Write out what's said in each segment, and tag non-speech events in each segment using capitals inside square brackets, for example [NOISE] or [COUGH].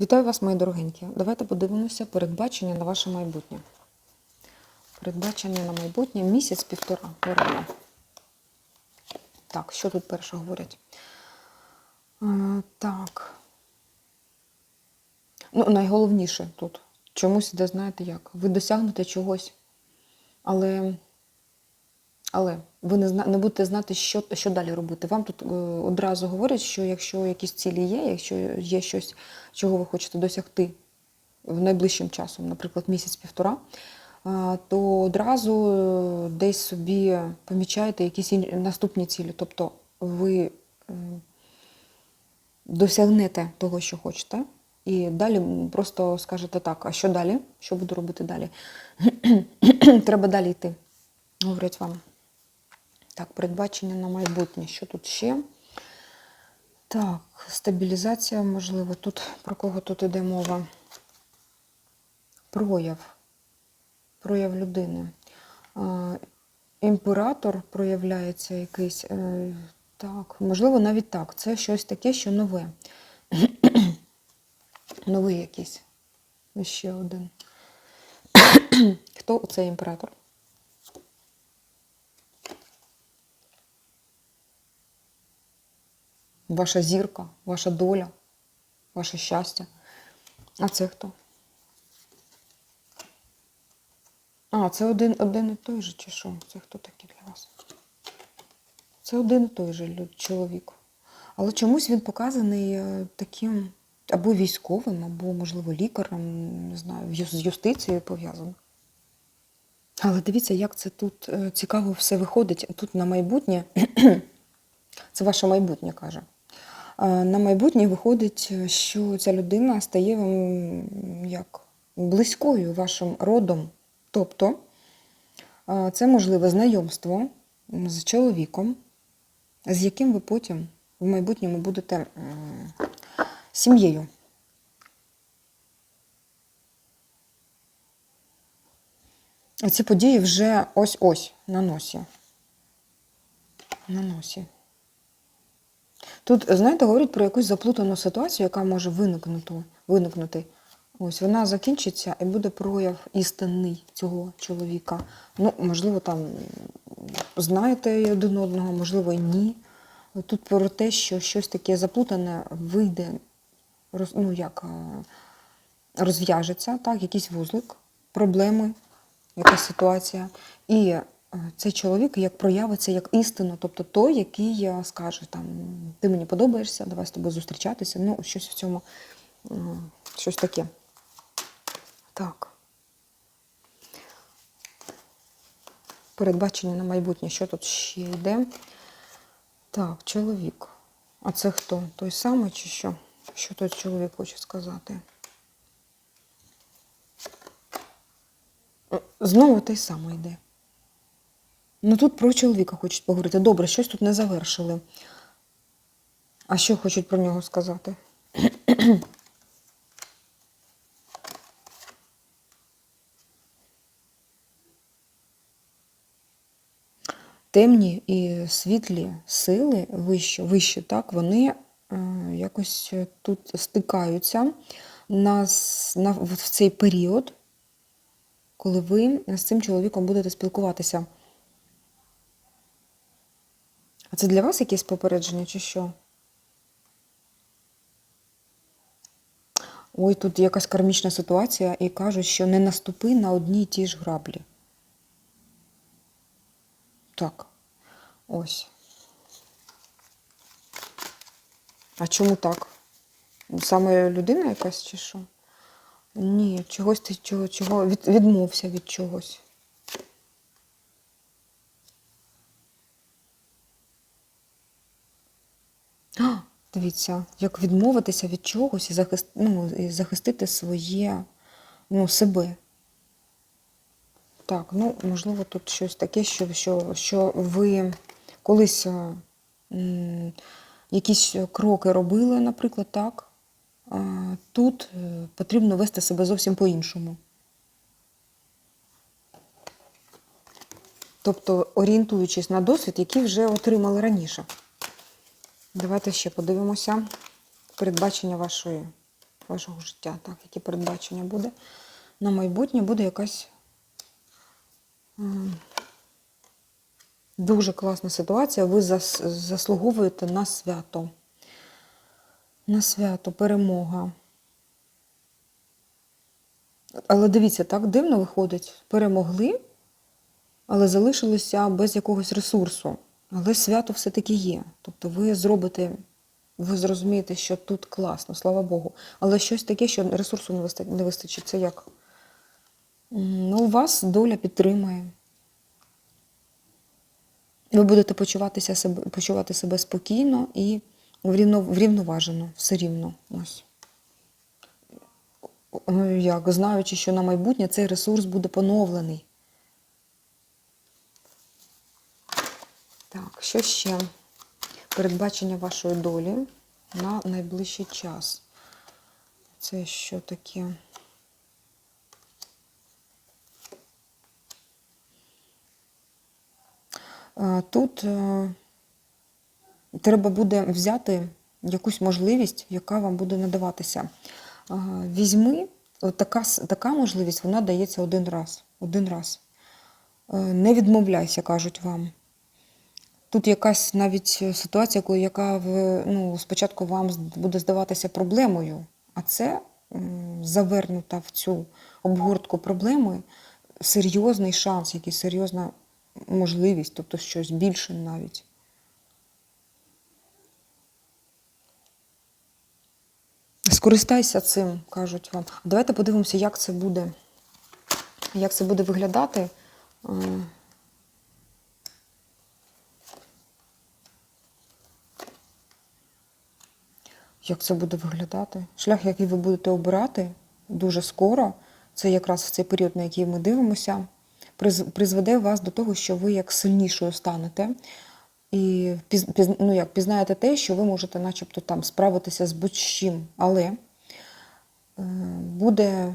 Вітаю вас, мої дорогенькі. Давайте подивимося передбачення на ваше майбутнє. Передбачення на майбутнє місяць-півтора. Пора. Так, що тут перше говорять? Е, так. Ну, найголовніше тут. Чомусь іде, знаєте як? Ви досягнете чогось, але, але ви не, зна, не будете знати, що, що далі робити. Вам тут е, одразу говорять, що якщо якісь цілі є, якщо є щось, чого ви хочете досягти в найближчим часом, наприклад, місяць-півтора, е, то одразу е, десь собі помічаєте якісь ін- наступні цілі. Тобто ви е, досягнете того, що хочете, і далі просто скажете так, а що далі? Що буду робити далі? [CLEARS THROAT] Треба далі йти, говорять вам. Так, передбачення на майбутнє. Що тут ще? Так, стабілізація, можливо, тут про кого тут іде мова? Прояв. Прояв людини. Імператор проявляється якийсь. е, Так, можливо, навіть так. Це щось таке, що нове. Новий якийсь. Ще один. Хто цей імператор? Ваша зірка, ваша доля, ваше щастя. А це хто? А, це один, один і той же, чи що? Це хто такий для вас? Це один і той же чоловік. Але чомусь він показаний е, таким або військовим, або, можливо, лікарем, не знаю, з юстицією пов'язаний. Але дивіться, як це тут е, цікаво все виходить. Тут на майбутнє, [CLEARS THROAT] це ваше майбутнє каже. На майбутнє виходить, що ця людина стає вам як близькою вашим родом. Тобто це можливе знайомство з чоловіком, з яким ви потім в майбутньому будете сім'єю. Ці події вже ось-ось на носі. На носі. Тут, знаєте, говорять про якусь заплутану ситуацію, яка може виникнути. виникнути. Ось вона закінчиться і буде прояв істинний цього чоловіка. Ну, можливо, там знаєте один одного, можливо, ні. Тут про те, що щось таке заплутане вийде, роз, ну як е, розв'яжеться, так, якийсь вузлик, проблеми, якась ситуація. І цей чоловік як проявиться як істину, тобто той, який е, скаже, там, ти мені подобаєшся, давай з тобою зустрічатися. Ну, щось в цьому, е, щось таке. Так. Передбачення на майбутнє, що тут ще йде? Так, чоловік. А це хто? Той самий чи що? Що той чоловік хоче сказати? Е, Знову той самий йде. Ну тут про чоловіка хочуть поговорити. Добре, щось тут не завершили. А що хочуть про нього сказати? [CLEARS THROAT] Темні і світлі сили вищі, вищі так, вони е, якось тут стикаються на, на, в цей період, коли ви з цим чоловіком будете спілкуватися. А це для вас якесь попередження чи що? Ой, тут якась кармічна ситуація і кажуть, що не наступи на одні й ті ж граблі. Так, ось. А чому так? Саме людина якась чи що? Ні, чогось ти чого, чого від, відмовся від чогось. Дивіться, як відмовитися від чогось і, захист, ну, і захистити своє, ну, себе. Так, ну, можливо, тут щось таке, що, що, що ви колись е, м, якісь кроки робили, наприклад, так. Тут е, потрібно вести себе зовсім по-іншому. Тобто орієнтуючись на досвід, який вже отримали раніше. Давайте ще подивимося передбачення вашої вашого життя, так, які передбачення буде. На майбутнє буде якась дуже класна ситуація. Ви заслуговуєте на свято. На свято, перемога. Але дивіться, так дивно виходить. Перемогли, але залишилися без якогось ресурсу. Але свято все-таки є. Тобто ви зробите, ви зрозумієте, що тут класно, слава Богу. Але щось таке, що ресурсу не вистачить. Це як? Ну, вас доля підтримає. Ви будете почуватися себе, почувати себе спокійно і врівно, врівноважено, все рівно. Ось. Як, знаючи, що на майбутнє цей ресурс буде поновлений. Так, що ще? Передбачення вашої долі на найближчий час. Це що таке? Е, Тут е, треба буде взяти якусь можливість, яка вам буде надаватися. Е, Візьми, така, така можливість, вона дається один раз. Один раз. Не відмовляйся, кажуть вам. Тут якась навіть ситуація, коли яка в, ну, спочатку вам буде здаватися проблемою, а це завернута в цю обгортку проблеми серйозний шанс, якийсь серйозна можливість, тобто щось більше навіть. Скористайся цим, кажуть вам. Давайте подивимося, як це буде, як це буде виглядати. Як це буде виглядати? Шлях, який ви будете обирати дуже скоро, це якраз в цей період, на який ми дивимося, приз- призведе вас до того, що ви як сильнішою станете. І ну, як, пізнаєте те, що ви можете начебто там справитися з будь-чим. Але е, буде.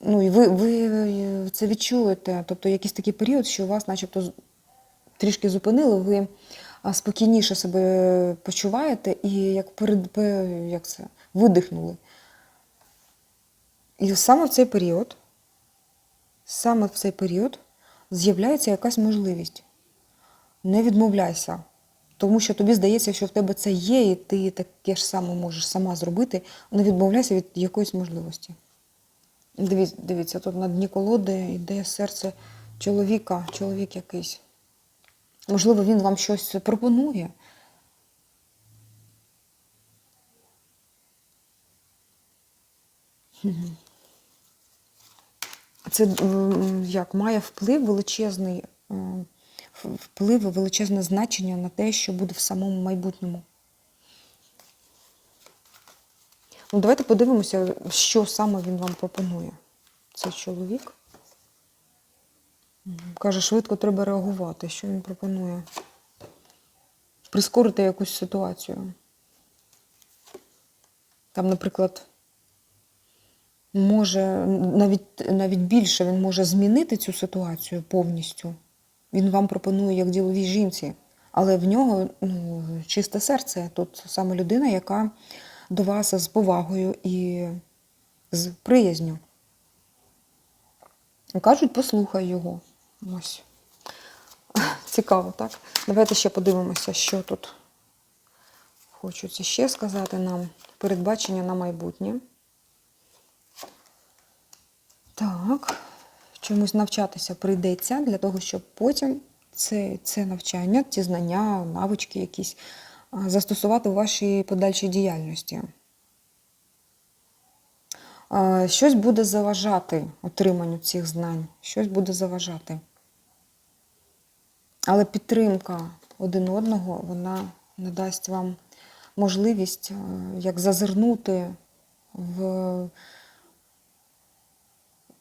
Ну, і ви, ви це відчуєте. Тобто якийсь такий період, що вас начебто трішки зупинили, ви спокійніше себе почуваєте і як, перед, як це, видихнули. І саме в цей період, саме в цей період з'являється якась можливість. Не відмовляйся. Тому що тобі здається, що в тебе це є, і ти таке ж саме можеш сама зробити. Не відмовляйся від якоїсь можливості. Дивіться, дивіться, тут на дні колоди йде серце чоловіка, чоловік якийсь. Можливо, він вам щось пропонує. Це як має вплив величезний, вплив величезне значення на те, що буде в самому майбутньому. Ну, давайте подивимося, що саме він вам пропонує. Цей чоловік. Каже, швидко треба реагувати. Що він пропонує? Прискорити якусь ситуацію. Там, наприклад, може навіть, навіть більше він може змінити цю ситуацію повністю. Він вам пропонує як діловій жінці, але в нього ну, чисте серце. Тут саме людина, яка до вас з повагою і з приязню. Кажуть, послухай його. Ось. Цікаво, так? Давайте ще подивимося, що тут хочуть ще сказати нам. Передбачення на майбутнє. Так, чомусь навчатися прийдеться для того, щоб потім це, це навчання, ці знання, навички якісь застосувати у вашій подальшій діяльності. Щось буде заважати отриманню цих знань, щось буде заважати. Але підтримка один одного, вона надасть вам можливість е, як зазирнути в,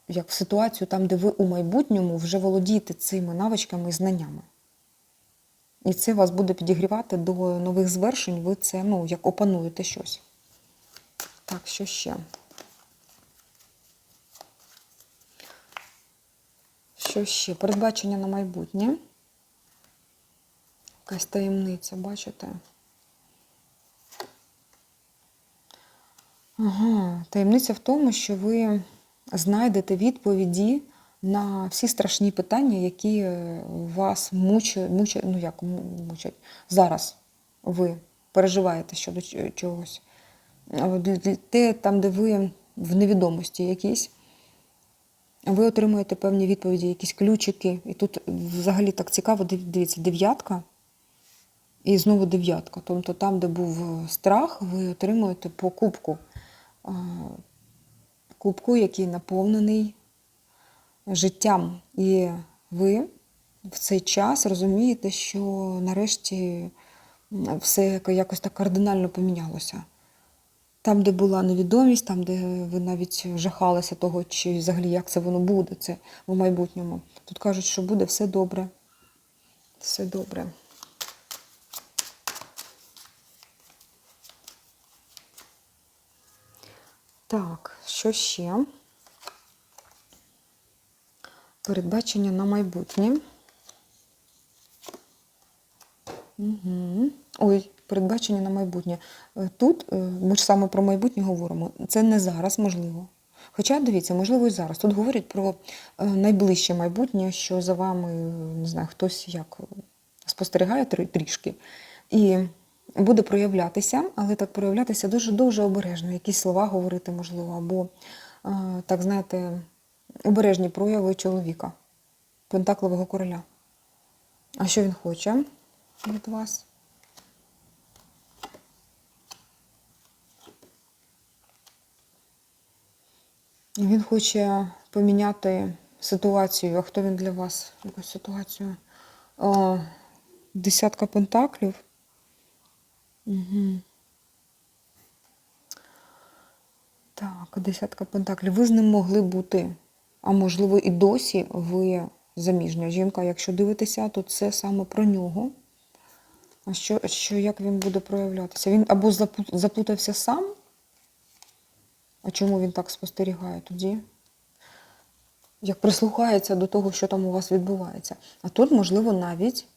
як в ситуацію там, де ви у майбутньому вже володієте цими навичками і знаннями. І це вас буде підігрівати до нових звершень, ви це ну, як опануєте щось. Так, що ще? Що ще? Передбачення на майбутнє. Якась таємниця, бачите? Ага, таємниця в тому, що ви знайдете відповіді на всі страшні питання, які е, вас мучать, мучать, ну як мучать зараз. Ви переживаєте щодо чогось. Те, там, де ви в невідомості якійсь, ви отримуєте певні відповіді, якісь ключики. І тут взагалі так цікаво, дивіться, дев'ятка і знову дев'ятка. Тобто там, де був страх, ви отримуєте по кубку. Кубку, який наповнений життям. І ви в цей час розумієте, що нарешті все якось так кардинально помінялося. Там, де була невідомість, там, де ви навіть жахалися того, чи взагалі як це воно буде, це в майбутньому. Тут кажуть, що буде все добре. Все добре. Так, що ще? Передбачення на майбутнє. Угу. Ой, передбачення на майбутнє. Е, Тут е, ми ж саме про майбутнє говоримо. Це не зараз, можливо. Хоча, дивіться, можливо, і зараз. Тут говорять про е, найближче майбутнє, що за вами, не знаю, хтось як спостерігає трішки. І буде проявлятися, але так проявлятися дуже-дуже обережно. Якісь слова говорити, можливо, або, е, так знаєте, обережні прояви чоловіка, пентакливого короля. А що він хоче від вас? Він хоче поміняти ситуацію. А хто він для вас? Якусь ситуацію? Десятка пентаклів. Так, десятка пентаклів. Ви з ним могли бути, а можливо, і досі ви заміжня жінка. Якщо дивитеся, то це саме про нього. А що, що як він буде проявлятися? Він або заплутався сам, а чому він так спостерігає тоді? Як прислухається до того, що там у вас відбувається. А тут, можливо, навіть,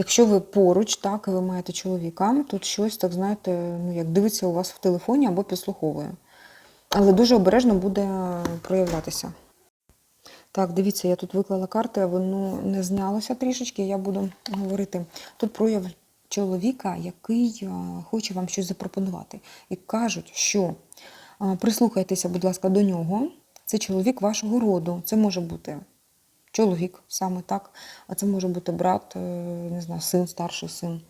якщо ви поруч, так, і ви маєте чоловіка, тут щось, так знаєте, ну, як дивиться у вас в телефоні або підслуховує. Але дуже обережно буде проявлятися. Так, дивіться, я тут виклала карти, воно не знялося трішечки, я буду говорити. Тут прояв чоловіка, який хоче вам щось запропонувати. І кажуть, що прислухайтеся, будь ласка, до нього. Це чоловік вашого роду. Це може бути чоловік, саме так, а це може бути брат, е, не знаю, син, старший син.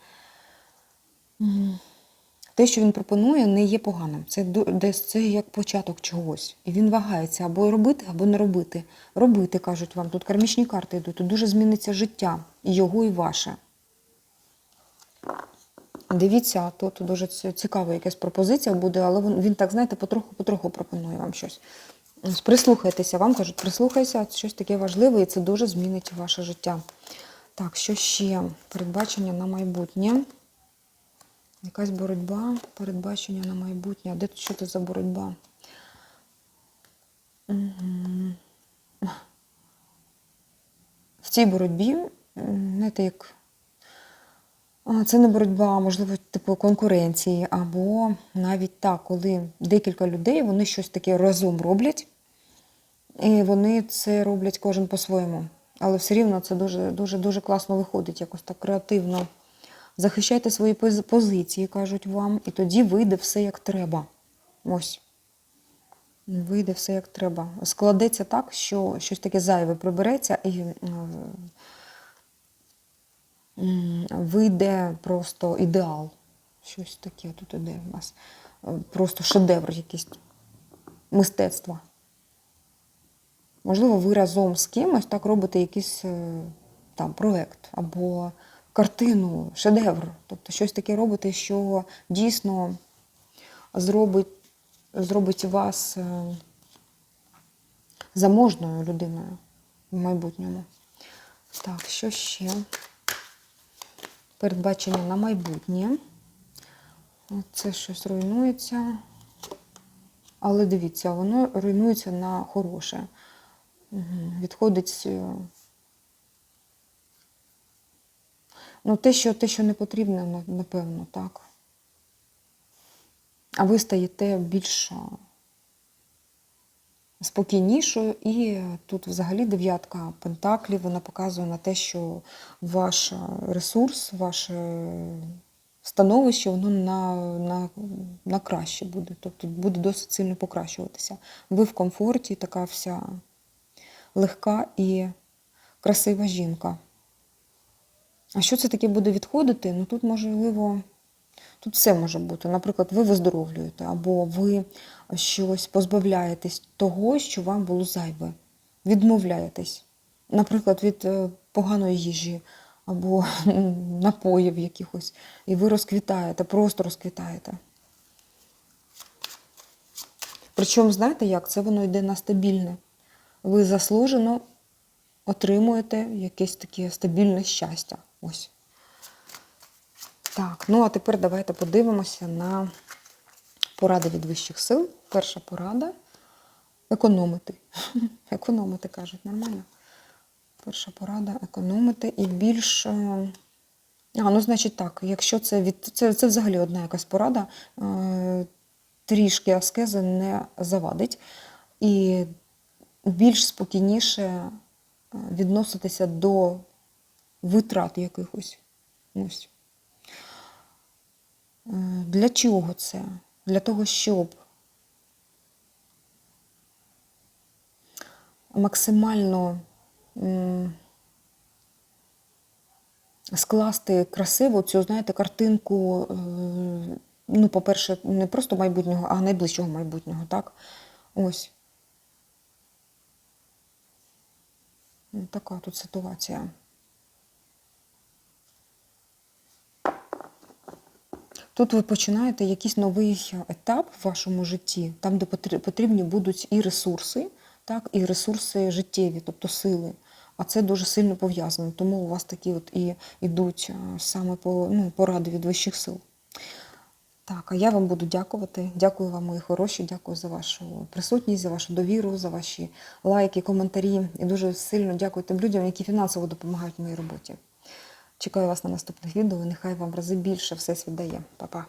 Те, що він пропонує, не є поганим. Це десь це як початок чогось. І він вагається або робити, або не робити. Робити, кажуть вам. Тут кармічні карти йдуть. Тут дуже зміниться життя. І його, і ваше. Дивіться, тут дуже цікава якась пропозиція буде, але він, він так, знаєте, потроху-потроху пропонує вам щось. Прислухайтеся, вам кажуть, прислухайся, щось таке важливе, і це дуже змінить ваше життя. Так, що ще? Передбачення на майбутнє. Якась боротьба, передбачення на майбутнє. Де тут що це за боротьба? В цій боротьбі, знаєте, як це не боротьба, можливо, типу конкуренції, або навіть так, коли декілька людей вони щось таке разом роблять, і вони це роблять кожен по-своєму. Але все рівно це дуже, дуже, дуже класно виходить, якось так креативно. Захищайте свої позиції, кажуть вам, і тоді вийде все як треба. Ось. Вийде все як треба. Складеться так, що щось таке зайве прибереться і е, вийде просто ідеал. Щось таке тут іде у нас. Е, Просто шедевр якийсь мистецтва. Можливо, ви разом з кимось так робите якийсь е, там проект або картину, шедевр. Тобто щось таке робите, що дійсно зробить, зробить вас е, заможною людиною в майбутньому. Так, що ще? Передбачення на майбутнє. Це щось руйнується. Але дивіться, воно руйнується на хороше. Відходить. е, Ну, те, що, те, що не потрібно, напевно, так. а ви стаєте більш спокійнішою. І тут взагалі дев'ятка пентаклів, вона показує на те, що ваш ресурс, ваше становище, воно на, на, на краще буде. Тобто буде досить сильно покращуватися. Ви в комфорті, така вся легка і красива жінка. А що це таке буде відходити? Ну тут можливо, тут все може бути. Наприклад, ви виздоровлюєте, або ви щось позбавляєтесь того, що вам було зайве. Відмовляєтесь. Наприклад, від е, поганої їжі або [LAUGHS] напоїв якихось. І ви розквітаєте, просто розквітаєте. Причому, знаєте як? Це воно йде на стабільне. Ви заслужено отримуєте якесь таке стабільне щастя. Ось. Так, ну а тепер давайте подивимося на поради від вищих сил. Перша порада економити. [LAUGHS] Економити, кажуть, нормально. Перша порада економити і більш. е, А, ну, значить так, якщо це від. Це, це взагалі одна якась порада. е, Трішки аскези не завадить. І більш спокійніше е, відноситися до витрат якихось. Ось. Е, Для чого це? Для того, щоб максимально скласти красиво цю, знаєте, картинку, е, ну, по-перше, не просто майбутнього, а найближчого майбутнього, так? Ось. Така тут ситуація. Тут ви починаєте якийсь новий етап в вашому житті, там, де потрібні будуть і ресурси, так, і ресурси життєві, тобто сили. А це дуже сильно пов'язано. Тому у вас такі от і йдуть саме по, ну, поради від вищих сил. Так, а я вам буду дякувати. Дякую вам, мої хороші, дякую за вашу присутність, за вашу довіру, за ваші лайки, коментарі. І дуже сильно дякую тим людям, які фінансово допомагають моїй роботі. Чекаю вас на наступних відео. Нехай вам в рази більше все свідає. Па-па.